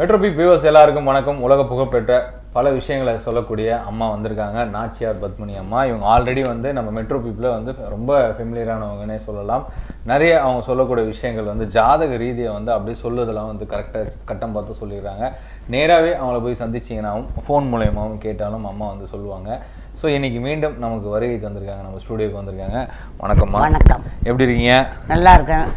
மெட்ரோபிக் viewers எல்லாருக்கும் வணக்கம். உலக புகழ்பெற்ற பல விஷயங்களை சொல்லக்கூடிய அம்மா வந்திருக்காங்க. நாச்சியார் பத்மினி அம்மா. இவங்க ஆல்ரெடி வந்து நம்ம மெட்ரோபிப்பில் வந்து ரொம்ப ஃபெமிலியரானவங்கன்னே சொல்லலாம். நிறைய அவங்க சொல்லக்கூடிய விஷயங்கள் வந்து ஜாதக ரீதியை வந்து அப்படியே சொல்லுதெல்லாம் வந்து கரெக்டாக கட்டம் பார்த்து சொல்லிடுறாங்க. நேராகவே அவங்கள போய் சந்திச்சிங்கன்னாவும் ஃபோன் மூலயமாவும் கேட்டாலும் அம்மா வந்து சொல்லுவாங்க. ஸோ இன்னைக்கு மீண்டும் நமக்கு வருகை தந்திருக்காங்க நம்ம ஸ்டூடியோக்கு வந்திருக்காங்க. வணக்கம்மா. வணக்கம். எப்படி இருக்கீங்க? நல்லா இருக்கேன்.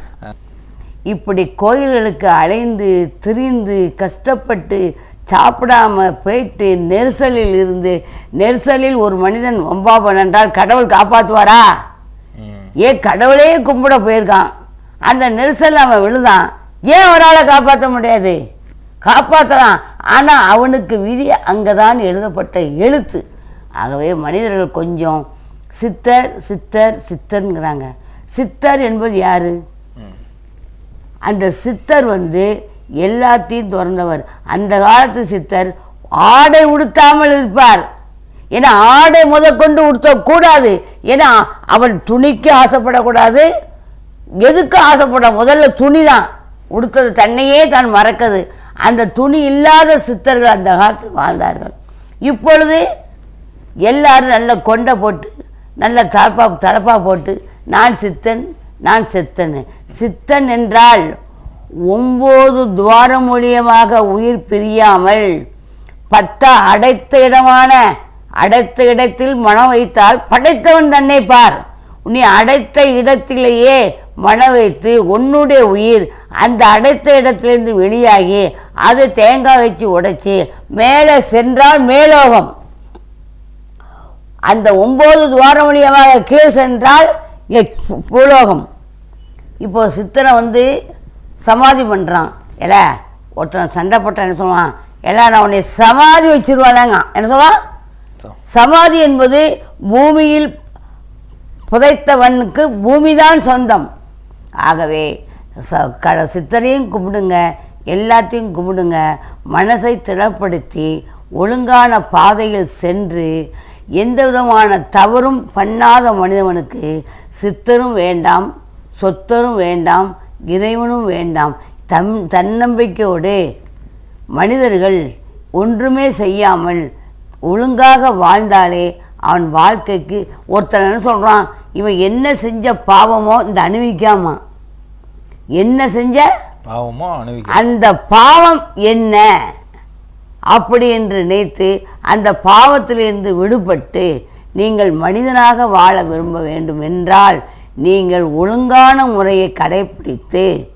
இப்படி கோயில்களுக்கு அலைந்து திரிந்து கஷ்டப்பட்டு சாப்பிடாம போயிட்டு நெரிசலில் இருந்து நெரிசலில் ஒரு மனிதன் ஒம்பாபன் என்றால் கடவுள் காப்பாற்றுவாரா ஏன் கடவுளே கும்பிட போயிருக்கான்? அந்த நெரிசல் அவன் விழுதான் ஏன் அவரால் காப்பாற்ற முடியாது? காப்பாற்றலாம் ஆனால் அவனுக்கு விதி அங்கே தான் எழுதப்பட்ட எழுத்து. ஆகவே மனிதர்கள் கொஞ்சம் சித்தர் சித்தர் சித்தர்ங்கிறாங்க. சித்தர் என்பது யாரு? அந்த சித்தர் வந்து எல்லாத்தையும் திறந்தவர். அந்த காலத்து சித்தர் ஆடை உடுத்தாமல் இருப்பார். ஏன்னா ஆடை முதற்கொண்டு உடுத்தக்கூடாது. ஏன்னா அவன் துணிக்கு ஆசைப்படக்கூடாது. எதுக்கு ஆசைப்பட? முதல்ல துணி தான் உடுத்தது தன்னையே தான் மறக்குது. அந்த துணி இல்லாத சித்தர்கள் அந்த காலத்தில் வாழ்ந்தார்கள். இப்பொழுது எல்லாரும் நல்ல கொண்டை போட்டு நல்ல தலப்பா தலப்பா போட்டு நான் சித்தன் நான் சித்தன். சித்தன் என்றால் ஒம்பது துவாரம் மூலியமாக உயிர் பிரியாமல் பத்த அடைத்த இடமான அடைத்த இடத்தில் மனம் வைத்தால் படைத்தவன் தன்னை பார். நீ அடைத்த இடத்திலேயே மன வைத்து உன்னுடைய உயிர் அந்த அடைத்த இடத்திலிருந்து வெளியாகி அது தேங்காய் வச்சு உடைச்சி மேலே சென்றால் மேலோகம். அந்த ஒம்பது துவாரம் வழியமாக கீழ் சென்றால் பூலோகம். இப்போ சித்தனை வந்து சமாதி பண்ணுறான் எல ஒருத்தன் சண்டை போட்டான் என்ன சொல்லுவான்? எல்லாம் நான் உன்னை சமாதி வச்சிருவானாங்க. என்ன சொல்லுவான்? சமாதி என்பது பூமியில் புதைத்தவனுக்கு பூமிதான் சொந்தம். ஆகவே ச க சித்தரையும் கும்பிடுங்க எல்லாத்தையும் கும்பிடுங்க. மனசை திடப்படுத்தி ஒழுங்கான பாதையில் சென்று எந்த விதமான தவறும் பண்ணாத மனிதவனுக்கு சித்தரும் வேண்டாம். சொத்தரும் வேண்டாம் இறைவனும் வேண்டாம். தம் தன்னம்பிக்கையோடு மனிதர்கள் ஒன்றுமே செய்யாமல் ஒழுங்காக வாழ்ந்தாலே அவன் வாழ்க்கைக்கு ஒருத்தன் என்ன சொல்கிறான் இவன் என்ன செஞ்ச பாவமோ இந்த அனுபவிக்காமா என்ன செஞ்ச? பாவமோ அந்த பாவம் என்ன? அப்படி என்று நினைத்து அந்த பாவத்திலிருந்து விடுபட்டு நீங்கள் மனிதனாக வாழ விரும்ப வேண்டும் என்றால் நீங்கள் ஒழுங்கான முறையை கடைப்பிடித்து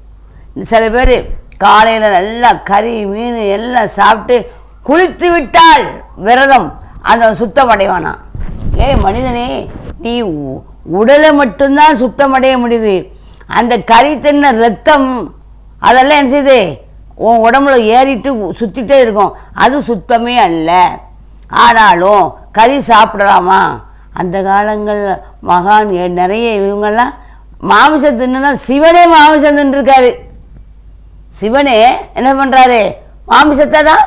சில பேர் காலையில் நல்லா கறி மீன் எல்லாம் சாப்பிட்டு குளித்து விட்டால் விரதம். அந்த சுத்தம் ஏய் மனிதனே நீ உ- உடலை மட்டும்தான் சுத்தமடைய முடியுது. அந்த கறி தின்ன ரத்தம் அதெல்லாம் என்ன செய்யுது? உன் உடம்புல ஏறிட்டு சுற்றிட்டே இருக்கும். அது சுத்தமே அல்ல. ஆனாலும் கறி சாப்பிடலாமா? அந்த காலங்களில் மகான் நிறைய இவங்கெல்லாம் மாமிசம் தின்னு தான் சிவனே மாமிசம் தின்னுருக்காரு. சிவனே என்ன பண்ணுறாரு மாமிசத்தை தான்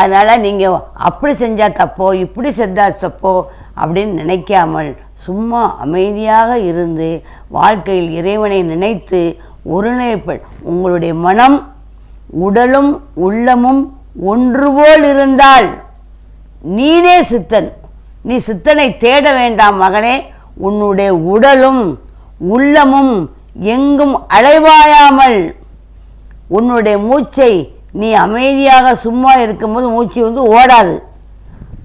அதனால் நீங்கள் அப்படி செஞ்சால் தப்போ இப்படி செஞ்சால் தப்போ அப்படின்னு நினைக்காமல் சும்மா அமைதியாக இருந்து வாழ்க்கையில் இறைவனை நினைத்து ஒருநிலைப்ப உங்களுடைய மனம் உடலும் உள்ளமும் ஒன்று போல் இருந்தால் நீனே சித்தன். நீ சித்தனை தேட வேண்டாம் மகனே. உன்னுடைய உடலும் உள்ளமும் எங்கும் அலைவாயாமல் உன்னுடைய மூச்சை நீ அமைதியாக சும்மா இருக்கும்போது மூச்சு வந்து ஓடாது.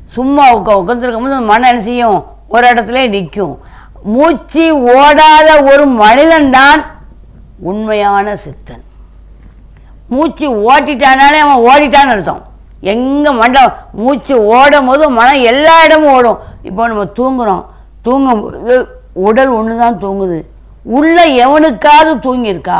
சும்மா உட்கா உட்காந்துருக்கும் போது மனம் என்ன செய்யும் ஒரு இடத்துல நிற்கும். மூச்சு ஓடாத ஒரு மனிதன்தான் உண்மையான சித்தன். மூச்சு ஓட்டிட்டானாலே அவன் ஓடிட்டான்னு அர்த்தம். எங்கே மண்ட மூச்சு ஓடும் போது மனம் எல்லா இடமும் ஓடும். இப்போ நம்ம தூங்குறோம். தூங்கும்போது உடல் ஒன்று தான் தூங்குது. உள்ள எவனுக்காவது தூங்கியிருக்கா?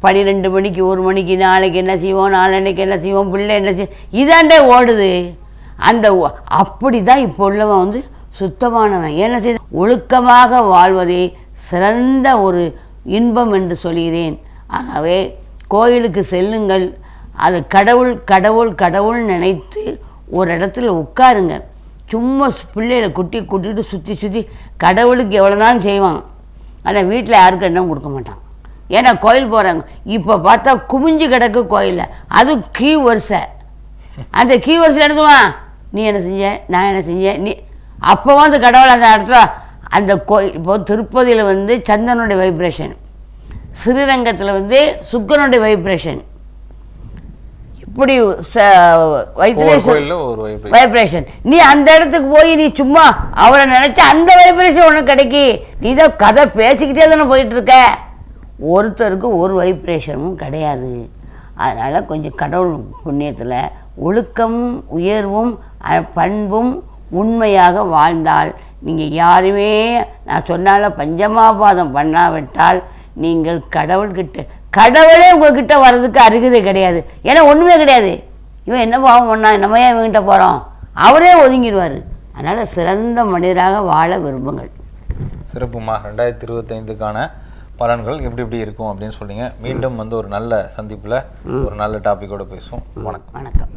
பன்னிரெண்டு மணிக்கு ஒரு மணிக்கு நாளைக்கு என்ன செய்வோம்? நாளன்னைக்கு என்ன செய்வோம்? பிள்ளை என்ன செய்வோம் இதாண்டே ஓடுது. அந்த அப்படி தான் இப்போ உள்ளவன் வந்து சுத்தமானவன். என்ன செய்த ஒழுக்கமாக வாழ்வதே சிறந்த ஒரு இன்பம் என்று சொல்கிறேன். ஆகவே கோயிலுக்கு செல்லுங்கள். அது கடவுள் கடவுள் கடவுள் நினைத்து ஒரு இடத்துல உட்காருங்க. சும்மா பிள்ளைகளை குட்டி கூட்டிகிட்டு சுற்றி சுற்றி கடவுளுக்கு எவ்வளோ நாளும் செய்வான்? ஆனால் வீட்டில் யாருக்கும் என்ன கொடுக்க மாட்டான். ஏன்னா கோயில் போகிறாங்க இப்போ பார்த்தா குமிஞ்சு கிடக்கு கோயிலில். அது கீ வரிசை அந்த கீ வரிசையில் எடுத்துவான் நீ என்ன செஞ்ச? நான் என்ன செஞ்சேன் நீ அப்போ வந்து கடவுள் அந்த இடத்துல அந்த கோயில் இப்போ திருப்பதியில் வந்து சந்தனுடைய வைப்ரேஷன் ஸ்ரீரங்கத்தில் வந்து சுக்கரனுடைய வைப்ரேஷன் இப்படி வைப்பு வைப்ரேஷன் நீ அந்த இடத்துக்கு போய் நீ சும்மா அவளை நினைச்சா அந்த வைப்ரேஷன் உனக்கு கிடைக்கி. நீ தான் கதை பேசிக்கிட்டே தானே போயிட்டு இருக்க ஒருத்தருக்கு ஒரு வைப்ரேஷனும் கிடையாது. அதனால் கொஞ்சம் கடவுள் புண்ணியத்தில் ஒழுக்கமும் உயர்வும் பண்பும் உண்மையாக வாழ்ந்தால் நீங்கள் யாருமே நான் சொன்னால பஞ்சமாபாதம் பண்ணாவிட்டால் நீங்கள் கடவுள்கிட்ட கடவுளே உங்ககிட்ட வர்றதுக்கு அருகதை கிடையாது. ஏன்னா ஒன்றுமே கிடையாது. இவன் என்ன பாவம் பண்ணா நம்ம ஏன் இவன்கிட்ட போகிறோம் அவரே ஒதுங்கிடுவார். அதனால் சிறந்த மனிதராக வாழ விரும்புங்கள். சிறப்புமா. ரெண்டாயிரத்தி இருபத்தைந்துக்கான பலன்கள் எப்படி எப்படி இருக்கும் அப்படின்னு சொன்னீங்க மீண்டும் வந்து ஒரு நல்ல சந்திப்புல ஒரு நல்ல டாபிக்கோட பேசுவோம். வணக்கம். வணக்கம்.